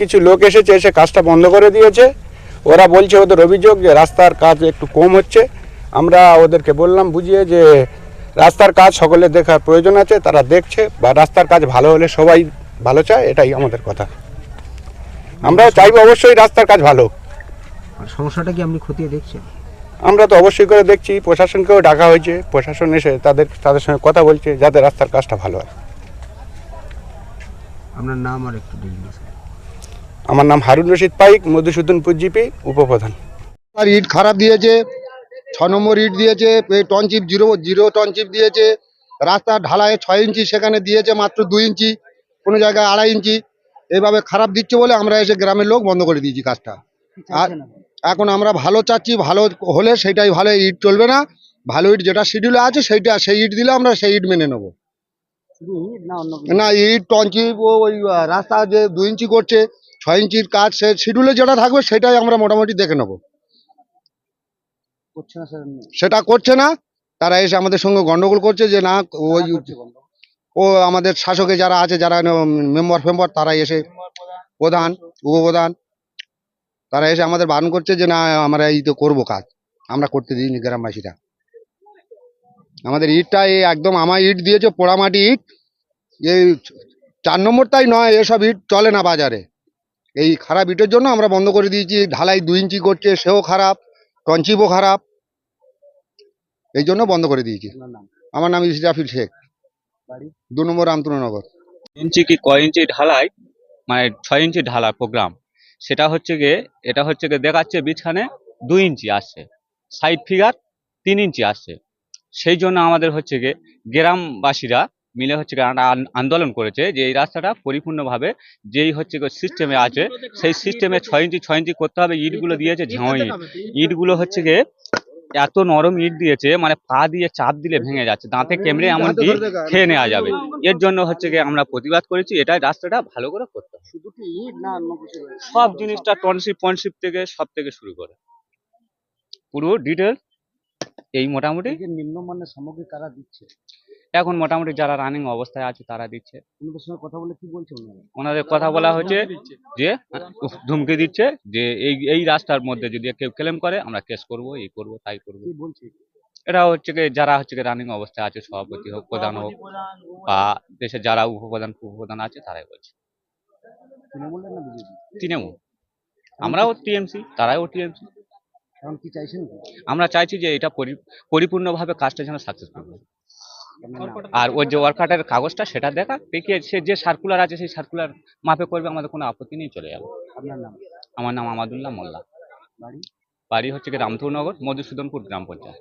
কিছু লোক এসেছে, এসে কাজটা বন্ধ করে দিয়েছে। ওরা বলছে, ওদের অভিযোগ যে রাস্তার কাজ একটু কম হচ্ছে। আমরা ওদেরকে বললাম, বুঝিয়ে যে রাস্তার কাজ সকলে দেখার প্রয়োজন আছে, তারা দেখছে, বা রাস্তার কাজ ভালো হলে সবাই ভালো চায়, এটাই আমাদের কথা। আমরা চাইব অবশ্যই রাস্তার কাজ ভালো। আর সমস্যাটা কি আপনি খতিয়ে দেখছেন? আমরা তো অবশ্যই করে দেখছি প্রশাসনকেও ডাকা হয়েছে প্রশাসন এসে তাদের তাদের সঙ্গে কথা বলছে যাতে রাস্তার কাজটা ভালো হয়। আপনার নাম আর একটু আমার নাম হারুন রশিদ পাইক মধুসূদনপুর জিপি উপপ্রধান। আর ইট খারাপ দিয়েছে ছ নম্বর ইট দিয়েছে এই ton chip zero zero ton chip দিয়েছে রাস্তা ঢালায় ছয় ইঞ্চি সেখানে দিয়েছে মাত্র দুই ইঞ্চি কোনো জায়গায় আড়াই ইঞ্চি। এইভাবে খারাপ দিচ্ছে বলে আমরা এসে গ্রামের লোক বন্ধ করে দিয়েছি কাজটা। আর এখন আমরা ভালো চাচ্ছি ভালো হলে সেটাই ভালো ইট চলবে না। ভালো ইট যেটা শিডিউলে আছে সেইটা সেই ইট দিলে আমরা সেই ইট মেনে নেব। না ইট ও ওই রাস্তা যে দু ইঞ্চি করছে ছয় ইঞ্চির কাজ সে শিডিউলে যেটা থাকবে সেটাই আমরা মোটামুটি দেখে নেব। সেটা করছে না। তারা এসে আমাদের সঙ্গে গন্ডগোল করছে যে না ওই ও আমাদের শাসকে যারা আছে যারা মেম্বার ফেম্বার তারা এসে প্রধান উপপ্রধান তারা এসে আমাদের বারণ করছে যে না আমরা এই তো করব কাজ। আমরা করতে দিইনি গ্রামবাসীরা। আমাদের ইটটা এই একদম আমার ইট দিয়েছে পোড়ামাটি ইট। এই চার নম্বরটাই নয় এসব ইট চলে না বাজারে। এই খারাপ ইটের জন্য আমরা বন্ধ করে দিয়েছি ঢালাই দুই ইঞ্চি করছে সেও খারাপ টঞ্চিপও খারাপ। এই জন্য বন্ধ করে দিয়েছি। আমার নাম ইসরাফিল শেখ। দু নম্বর রামতুলনগর ইঞ্চি কি কয় ইঞ্চি ঢালাই? মানে ছয় ইঞ্চি ঢালা প্রোগ্রাম সেটা হচ্ছে গিয়ে এটা হচ্ছে গিয়ে দেখাচ্ছে বিছখানে দুই ইঞ্চি আসছে। সাইড ফিগার তিন ইঞ্চি আসছে। সেই জন্য আমাদের হচ্ছে গিয়ে গ্রামবাসীরা মিলে হচ্ছে গিয়ে আন্দোলন করেছে যে এই রাস্তাটা পরিপূর্ণভাবে যেই হচ্ছে সিস্টেমে আছে সেই সিস্টেমে ছয় ইঞ্চি ছয় ইঞ্চি করতে হবে। ইটগুলো দিয়েছে ঝাঁই ইট ইটগুলো হচ্ছে গিয়ে এত নরম ইট দিয়েছে মানে পা দিয়ে চাপ দিলে ভেঙে যাচ্ছে দাঁতে কেমড়ে এমনকি খেয়ে নেওয়া যাবে। এর জন্য হচ্ছে গিয়ে আমরা প্রতিবাদ করেছি এটা রাস্তাটা ভালো করে করতে হবে। সব জিনিসটা টনশিপ পনশিপ থেকে সব থেকে শুরু করে। পুরো ডিটেল এই মোটামুটি। নিম্নমানের সামগ্রী কারা দিচ্ছে? এখন মোটামুটি যারা রানিং অবস্থায় আছে তারা দিচ্ছে। ওনাদের সঙ্গে কথা বলে কি বলছে ওনাদের কথা বলা হচ্ছে যে ধমকি দিচ্ছে যে এই এই রাস্তার মধ্যে যদি কেউ ক্লেম করে আমরা কেস করব এই করব তাই করব। এটা হচ্ছে কি যারা হচ্ছে কি রানিং অবস্থায় আছে সভাপতি হোক প্রধান হোক বা দেশের যারা উপপ্রধান উপপ্রধান আছে তারাই বলছে। তৃণমূল। আমরাও টিএমসি তারাও টিএমসি? আমরা চাইছি যে এটা পরি- পরিপূর্ণভাবে কাজটা যেন সাকসেসফুল হয় আর ওই যে ওয়ার্কারের কাগজটা সেটা দেখা দেখিয়ে সে যে সার্কুলার আছে সেই সার্কুলার মাপে করবে আমাদের কোনো আপত্তি নেই চলে যাবে। আপনার নাম? আমার নাম আমাদুল্লাহ মোল্লা। বাড়ি? বাড়ি হচ্ছে কি রামধুনগর মধুসূদনপুর গ্রাম পঞ্চায়েত।